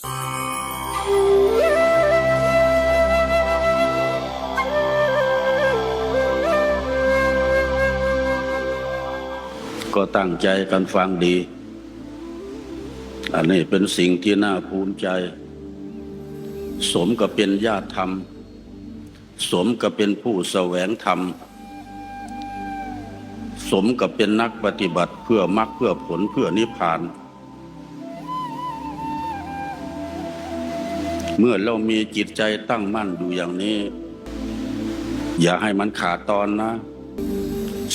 ก็ตั้งใจกันฟังดี อันนี้เป็นสิ่งที่น่าภูมิใจ สมกับเป็นญาติธรรม สมกับเป็นผู้แสวงธรรม สมกับเป็นนักปฏิบัติเพื่อมรรคเพื่อผลเพื่อนิพพาน เมื่อเรามีจิตใจตั้งมั่นอยู่อย่างนี้ อย่าให้มันขาดตอนนะ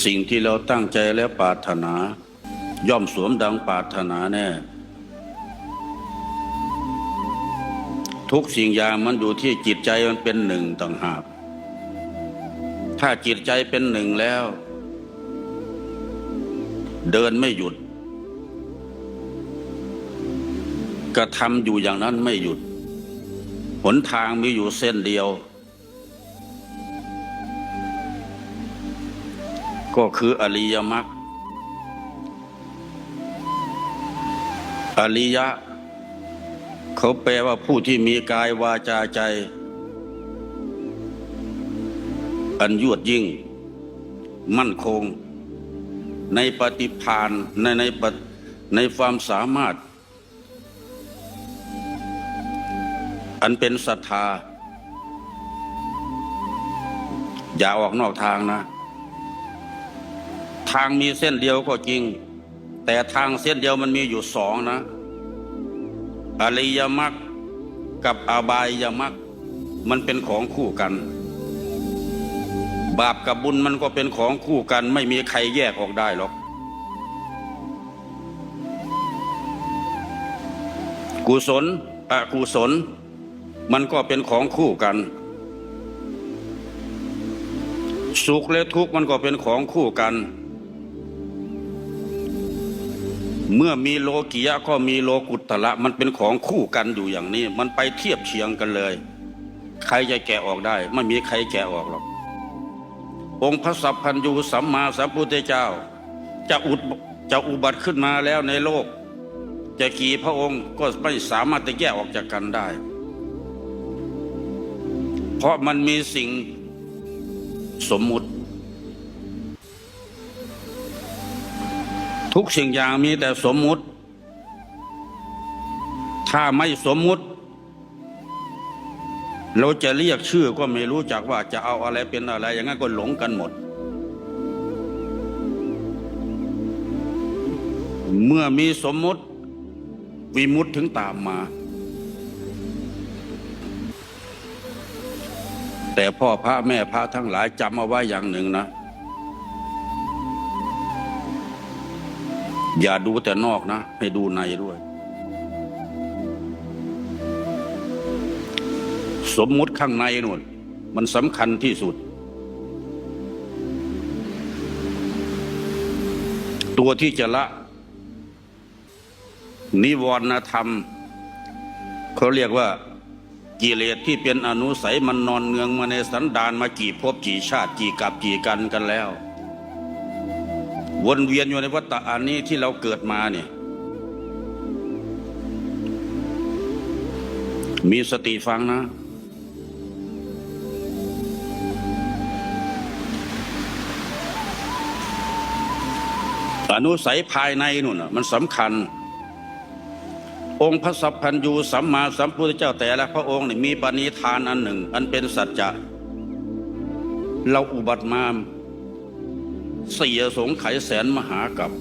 สิ่งที่เราตั้งใจและปรารถนา ย่อมสวมดังปรารถนาแน่ ทุกสิ่งอย่างมันอยู่ที่จิตใจมันเป็นหนึ่งต่างหาก ถ้าจิตใจเป็นหนึ่งแล้ว เดินไม่หยุดกระทำอยู่อย่างนั้นไม่หยุด หนทางมีอยู่เส้นเดียว ก็คืออริยมรรคอริยะ เขาแปลว่าผู้ที่มีกายวาจาใจ อันยวดยิ่ง มั่นคง ในปฏิภาณในในในความสามารถ อันเป็นศรัทธา อย่าออกนอกทางนะ ทางมีเส้นเดียวก็จริง แต่ทางเส้นเดียวมันมีอยู่สองนะ อริยมรรคกับอบายมรรคมันเป็นของคู่กัน บาปกับบุญมันก็เป็นของคู่กัน ไม่มีใครแยกออกได้หรอก กุศลอกุศล มันก็เป็นของคู่กัน สุขและทุกข์มันก็เป็นของคู่กัน เมื่อมีโลกิยะก็มีโลกุตตระมันเป็นของคู่กันอยู่อย่างนี้ มันไปเทียบเชียงกันเลย ใครจะแกะออกได้ ไม่มีใครแกะออกหรอก องค์พระสัพพัญญูสัมมาสัมพุทธเจ้า จะอุดจะอุบัติขึ้นมาแล้วในโลก จะกี่พระองค์ก็ไม่สามารถจะแยกออกจากกันได้ เพราะมันมีสิ่งสมมุติ ทุกสิ่งอย่างมีแต่สมมุติ ถ้าไม่สมมุติ เราจะเรียกชื่อก็ไม่รู้จักว่าจะเอาอะไรเป็นอะไร อย่างนั้นก็หลงกันหมด เมื่อมีสมมุติวิมุตถึงตามมา แต่พ่อพระแม่พระทั้งหลายจำเอาไว้อย่างหนึ่งนะ อย่าดูแต่นอกนะ ให้ดูในด้วย สมมุติข้างในนู่นมันสำคัญที่สุด ตัวที่จะละ นิวรณธรรม เขาเรียกว่า กิเลสที่เป็นอนุสัยมันนอนเนืองมาในสันดานมากี่ภพกี่ชาติกี่กับกี่กันกันแล้ว วนเวียนอยู่ในวัฏฏะอันนี้ที่เราเกิดมาเนี่ยมีสติฟังนะ อนุสัยภายในนู่นน่ะมันสำคัญ องค์พระสัพพัญญูสัมมาสัมพุทธเจ้าแต่ละพระองค์นี่มีปณิธานอันหนึ่ง อันเป็นสัจจะ เราอุบัติมาเสียสงไขยแสนมหากับ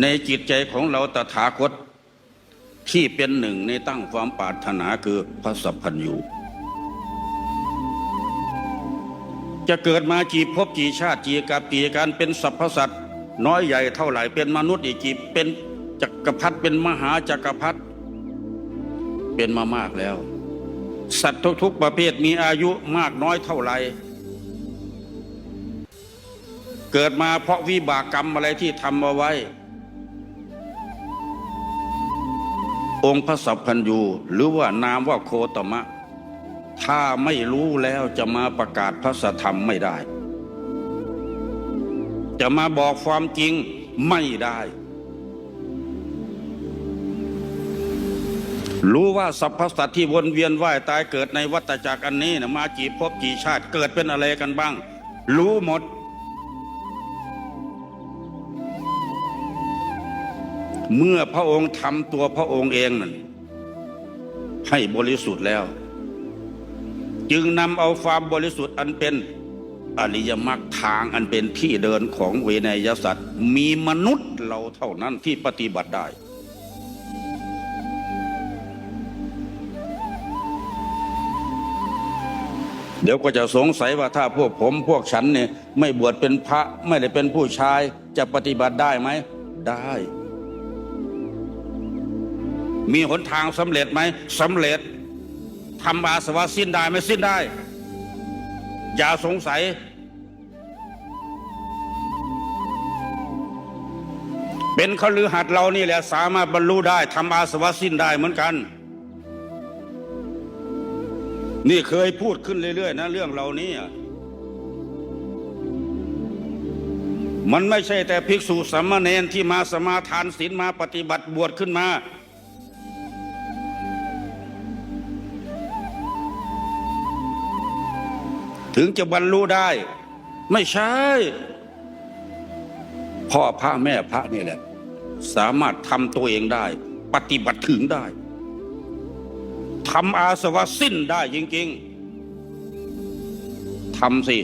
ในจิตใจของเราตถาคตที่เป็นหนึ่งในตั้งความปรารถนาคือพระสัพพัญญูจะเกิดมากี่ภพกี่ชาติกี่กับกี่การเป็นสรรพสัตว์น้อยใหญ่เท่าไหร่เป็นมนุษย์อีกกี่เป็น จักรพรรดิเป็นมหาจักรพรรดิเป็นมามากแล้ว สัตว์ทุกๆประเภทมีอายุมากน้อยเท่าไร เกิดมาเพราะวิบากกรรมอะไรที่ทำเอาไว้ องค์พระสัพพัญญูหรือว่านามว่าโคตมะ ถ้าไม่รู้แล้วจะมาประกาศพระสธรรมไม่ได้ จะมาบอกความจริงไม่ได้ รู้ว่าสรรพสัตว์ที่วนเวียนว่ายตายเกิดในวัฏจักรอันนี้นะมากี่ภพกี่ชาติเกิดเป็นอะไรกันบ้าง รู้หมด เมื่อพระองค์ทำตัวพระองค์เองนั่นให้บริสุทธิ์แล้ว จึงนำเอาความบริสุทธิ์อันเป็นอริยมรรคทางอันเป็นที่เดินของเวนยสัตว์ มีมนุษย์เราเท่านั้นที่ปฏิบัติได้ เดี๋ยวก็จะสงสัยว่าถ้าพวกผมพวกฉันเนี่ยไม่บวชเป็นพระไม่ได้เป็นผู้ชายจะปฏิบัติได้ไหม ได้ มีหนทางสำเร็จไหมสำเร็จทำอาสวะสิ้นได้ไหมสิ้นได้ อย่าสงสัย เป็นขลือหัดเรานี่แหละสามารถบรรลุได้ทำอาสวะสิ้นได้เหมือนกัน นี่เคยพูดขึ้นเรื่อยๆนะเรื่องเรานี้มันไม่ใช่แต่ภิกษุสามเณรที่มาสมาทานศีลมาปฏิบัติบวชขึ้นมา ถึงจะบรรลุได้ ไม่ใช่ พ่อพระแม่พระนี่แหละ สามารถทำตัวเองได้ ปฏิบัติถึงได้ำอาสวะสิ้นได้จริง ๆทำสิ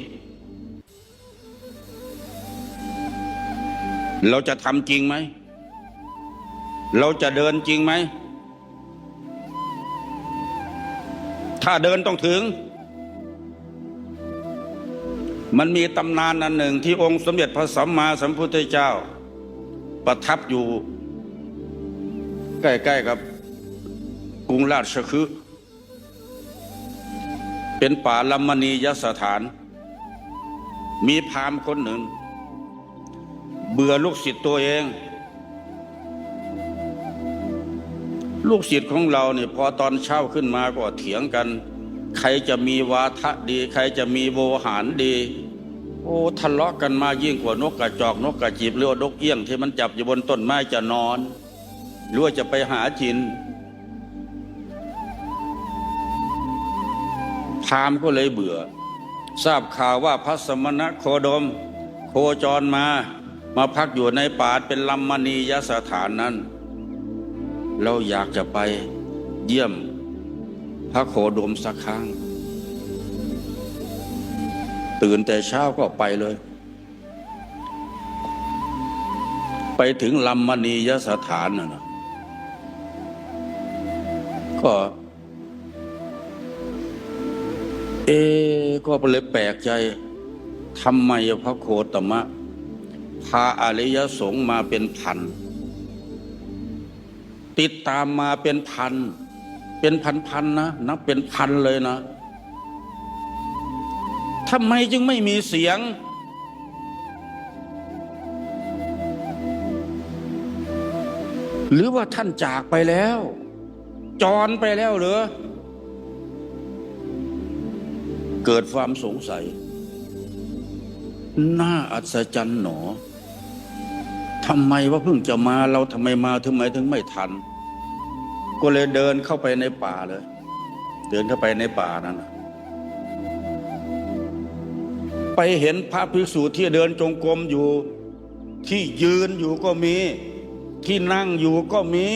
เราจะทำจริงไหม เราจะเดินจริงไหม ถ้าเดินต้องถึง มันมีตำนานอันหนึ่งที่องค์สมเด็จพระสัมมาสัมพุทธเจ้า ประทับอยู่ ใกล้ๆกับกรุงราชคฤห์ เป็นป่าลัมมณียสถาน มีพามคนหนึ่ง เบื่อลูกศิษย์ตัวเอง ลูกศิษย์ของเราเนี่ยพอตอนเช้าขึ้นมาก็เถียงกัน ใครจะมีวาทะดี ใครจะมีโวหารดี โอ้ทะเลาะกันมายิ่งกว่านกกระจอกนกกระจีบหรือว่านกเอี้ยงที่มันจับอยู่บนต้นไม้จะนอนหรือว่าจะไปหาจิน ราหมณ์ก็เลยเบื่อ ทราบข่าวว่าพระสมณะโคดม โคจรมา มาพักอยู่ในป่าเป็นลัมมณียสถานนั้น เราอยากจะไปเยี่ยมพระโคดมสักครั้ง ตื่นแต่เช้าก็ไปเลย ไปถึงลัมมณียสถานน่ะนะก็ เอก็เลยแปลกใจทำไมพระโคตมะ พาอริยสงฆ์มาเป็นพัน ติดตามมาเป็นพัน เป็นพันๆนนะนับเป็นพันเลยนะทำไมจึงไม่มีเสียง หรือว่าท่านจากไปแล้ว จรไปแล้วหรือ เกิดความสงสัย น่าอัศจรรย์หนอทำไมว่าเพิ่งจะมาเราทำไมมาทำไมถึงไม่ทัน ก็เลยเดินเข้าไปในป่าเลย เดินเข้าไปในป่านั้นไปเห็นพระภิกษุที่เดินจงกรมอยู่ ที่ยืนอยู่ก็มี ที่นั่งอยู่ก็มี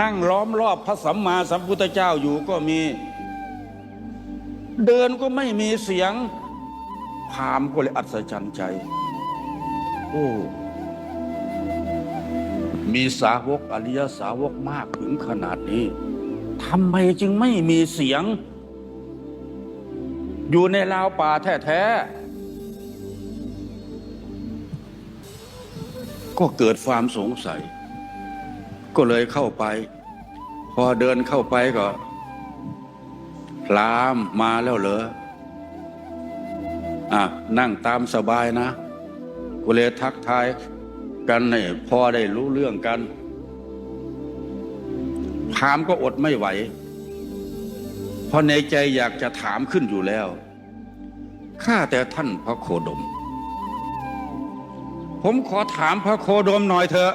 นั่งล้อมรอบพระสัมมาสัมพุทธเจ้าอยู่ก็มี เดินก็ไม่มีเสียงพามก็เลยอัศจรรย์ใจ โอ้มีสาวกอริยสาวกมากถึงขนาดนี้ทำไมจึงไม่มีเสียง อยู่ในราวป่าแท้ๆ ก็เกิดความสงสัย ก็เลยเข้าไป พอเดินเข้าไปก็พรามมาแล้วเหรออะนั่งตามสบายนะก็เลยทักทายกันเนี่ยพอได้รู้เรื่องกันพรามก็อดไม่ไหว เพราะในใจอยากจะถามขึ้นอยู่แล้ว ข้าแต่ท่านพระโคดม ผมขอถามพระโคดมหน่อยเถอะ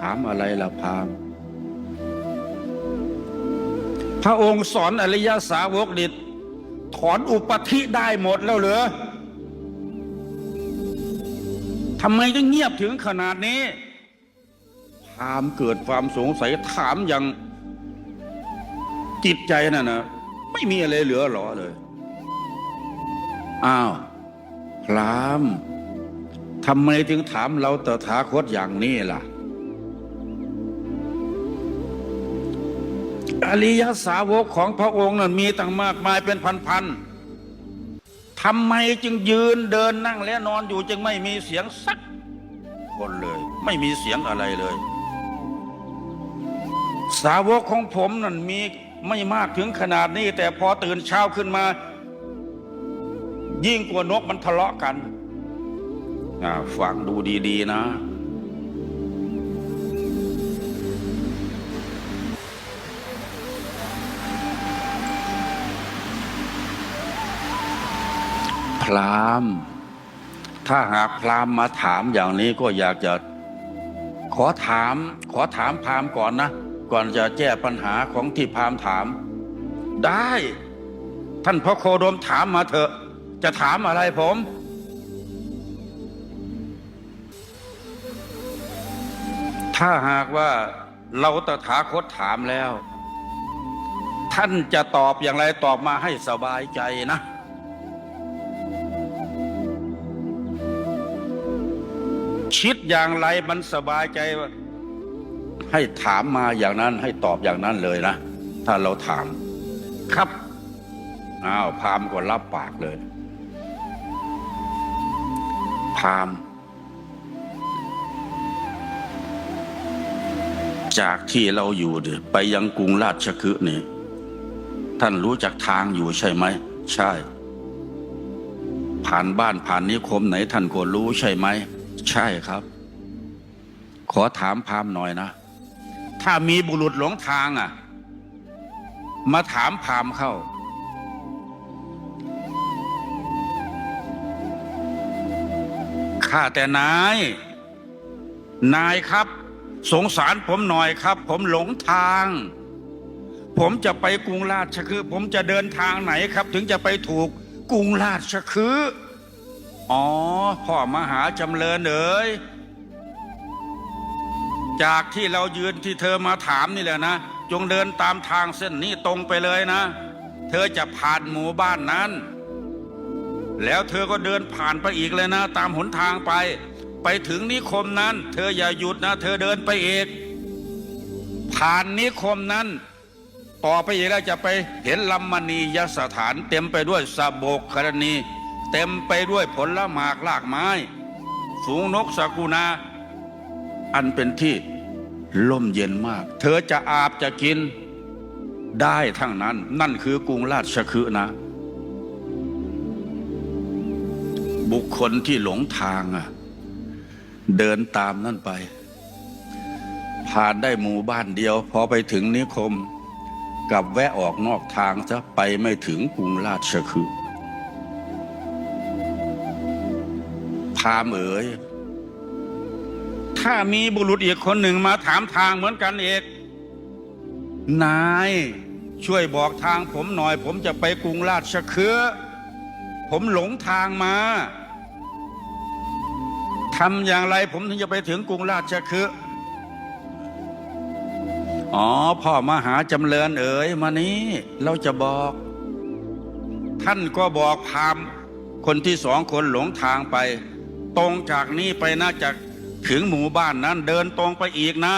ถามอะไรล่ะพามพระองค์สอนอริยสาวกดิดถอนอุปธิได้หมดแล้วเหรอทำไมต้องเงียบถึงขนาดนี้พามเกิดความสงสัยถามอย่างจิตใจน่ะนะไม่มีอะไรเหลือหรอเลย อ้าวพรามทำไมถึงถามเราตถาคตอย่างนี้ล่ะ อริยสาวกของพระองค์นั้นมีตั้งมากมายเป็นพันๆทำไมจึงยืนเดินนั่งและนอนอยู่จึงไม่มีเสียงสักคนเลย ไม่มีเสียงอะไรเลย สาวกของผมนั่นมีไม่มากถึงขนาดนี้ แต่พอตื่นเช้าขึ้นมา ยิ่งกว่านกมันทะเลาะกันอ่าฟังดูดี ๆ นะ รามถ้าหากพรามมาถามอย่างนี้ก็อยากจะ ขอถาม ขอถามพรามก่อนนะ ก่อนจะแก้ปัญหาของที่พรามถาม ได้ ท่านพระโคดมถามมาเถอะ จะถามอะไรผมถ้าหากว่าเราตถาคตถามแล้ว ท่านจะตอบอย่างไรตอบมาให้สบายใจนะ คิดอย่างไรมันสบายใจว่าให้ถามมาอย่างนั้นให้ตอบอย่างนั้นเลยนะ ถ้าเราถามครับอ้าวพราหมณ์ก็รับปากเลยพราหมณ์จากที่เราอยู่เดี๋ยไปยังกรุงราชคฤห์นี่ท่านรู้จักทางอยู่ใช่ไหม ใช่ ผ่านบ้านผ่านนิคมไหนท่านก็รู้ใช่ไหม ใช่ครับ ขอถามพามหน่อยนะ ถ้ามีบุรุษหลงทางอะ มาถามพามเข้า ข้าแต่นาย นายครับ สงสารผมหน่อยครับ ผมหลงทาง ผมจะไปกรุงราชคฤห์ผมจะเดินทางไหนครับ ถึงจะไปถูกกรุงราชคฤห์ อ๋อ พ่อมหาจำเริญเอ๋ยจากที่เรายืนที่เธอมาถามนี่แหละนะ จงเดินตามทางเส้นนี้ตรงไปเลยนะ เธอจะผ่านหมู่บ้านนั้น แล้วเธอก็เดินผ่านไปอีกเลยนะ ตามหนทางไป ไปถึงนิคมนั้น เธออย่าหยุดนะ เธอเดินไปเอกผ่านนิคมนั้น ต่อไปอีกแล้วจะไปเห็นลำมมณียสถานเต็มไปด้วยสะบกกรณี เต็มไปด้วยผลละหมากลากไม้ ฝูงนกสกุณาอันเป็นที่ล่มเย็นมาก เธอจะอาบจะกินได้ทั้งนั้น นั่นคือกรุงราชคฤห์นะ บุคคลที่หลงทางอะเดินตามนั่นไป ผ่านได้หมู่บ้านเดียว พอไปถึงนิคมกลับแวะออกนอกทางซะไปไม่ถึงกรุงราชคฤ พามเอ๋ยถ้ามีบุรุษอีกคนหนึ่งมาถามทางเหมือนกันเอกนายช่วยบอกทางผมหน่อย ผมจะไปกรุงราชเคฤห์ผมหลงทางมาทำอย่างไรผมถึงจะไปถึงกรุงราชคฤห์อ๋อ พ่อมหาจำเริญเอ๋ยมานี้ เราจะบอก ท่านก็บอกพามคนที่สองคนหลงทางไป ตรงจากนี้ไปนะจากถึงหมู่บ้านนั้น เดินตรงไปอีกนะ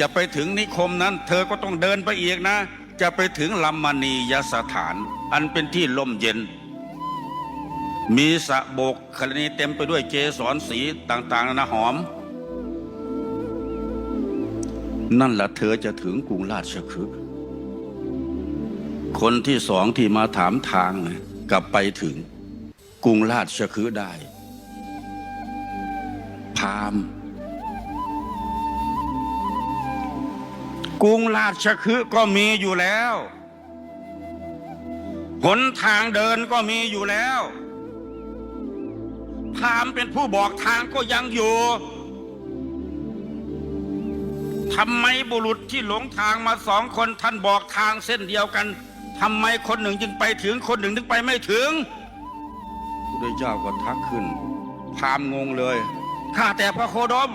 จะไปถึงนิคมนั้น เธอก็ต้องเดินไปอีกนะ จะไปถึงลำมณียสถาน อันเป็นที่ลมเย็น มีสะโบกคลณีเต็มไปด้วยเกสรสีต่างๆนานาหอม นั่นแหละเธอจะถึงกรุงราชคฤห์คนที่สองที่มาถามทางนะกลับไปถึงกรุงราชคฤห์ได้ พราหมณ์กรุงราชคฤห์ก็มีอยู่แล้ว หนทางเดินก็มีอยู่แล้ว พราหมณ์เป็นผู้บอกทางก็ยังอยู่ทำไมบุรุษที่หลงทางมาสองคนท่านบอกทางเส้นเดียวกันทำไมคนหนึ่งจึงไปถึงคนหนึ่งถึงไปไม่ถึงพระเจ้าก็ทักขึ้นพามงงเลย ข้าแต่พระโคดม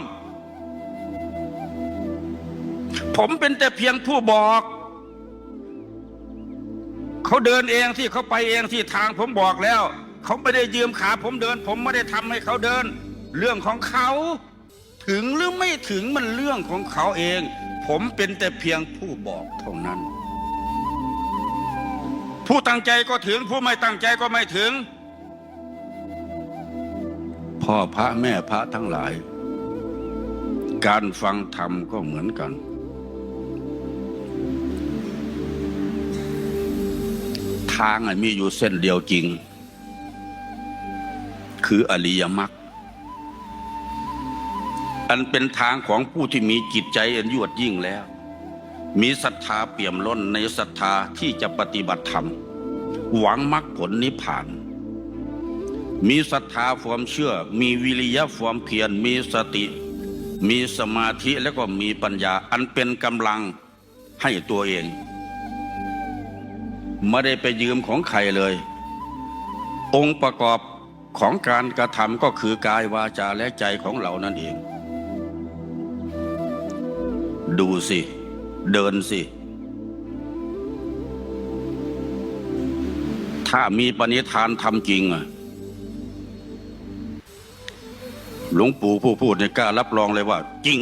ผมเป็นแต่เพียงผู้บอก เขาเดินเองที่เขาไปเองที่ทางผมบอกแล้ว เขาไม่ได้ยืมขาผมเดิน ผมไม่ได้ทำให้เขาเดิน เรื่องของเขา ถึงหรือไม่ถึงมันเรื่องของเขาเอง ผมเป็นแต่เพียงผู้บอกเท่านั้น ผู้ตั้งใจก็ถึงผู้ไม่ตั้งใจก็ไม่ถึง พ่อพระแม่พระทั้งหลาย การฟังธรรมก็เหมือนกัน ทางมีอยู่เส้นเดียวจริง คืออริยมรรคอันเป็นทางของผู้ที่มีจิตใจอันยวดยิ่งแล้ว มีศรัทธาเปี่ยมล้นในศรัทธาที่จะปฏิบัติธรรม หวังมรรคผลนิพพาน มีศรัทธาความเชื่อ มีวิริยะความเพียร มีสติ มีสมาธิแล้วก็มีปัญญาอันเป็นกำลังให้ตัวเอง ไม่ได้ไปยืมของใครเลย องค์ประกอบของการกระทำก็คือกายวาจาและใจของเรานั่นเอง ดูสิ เดินสิ ถ้ามีปณิธานทำจริงอะ หลวงปู่ผู้พูดเนี่ยกล้ารับรองเลยว่า จริง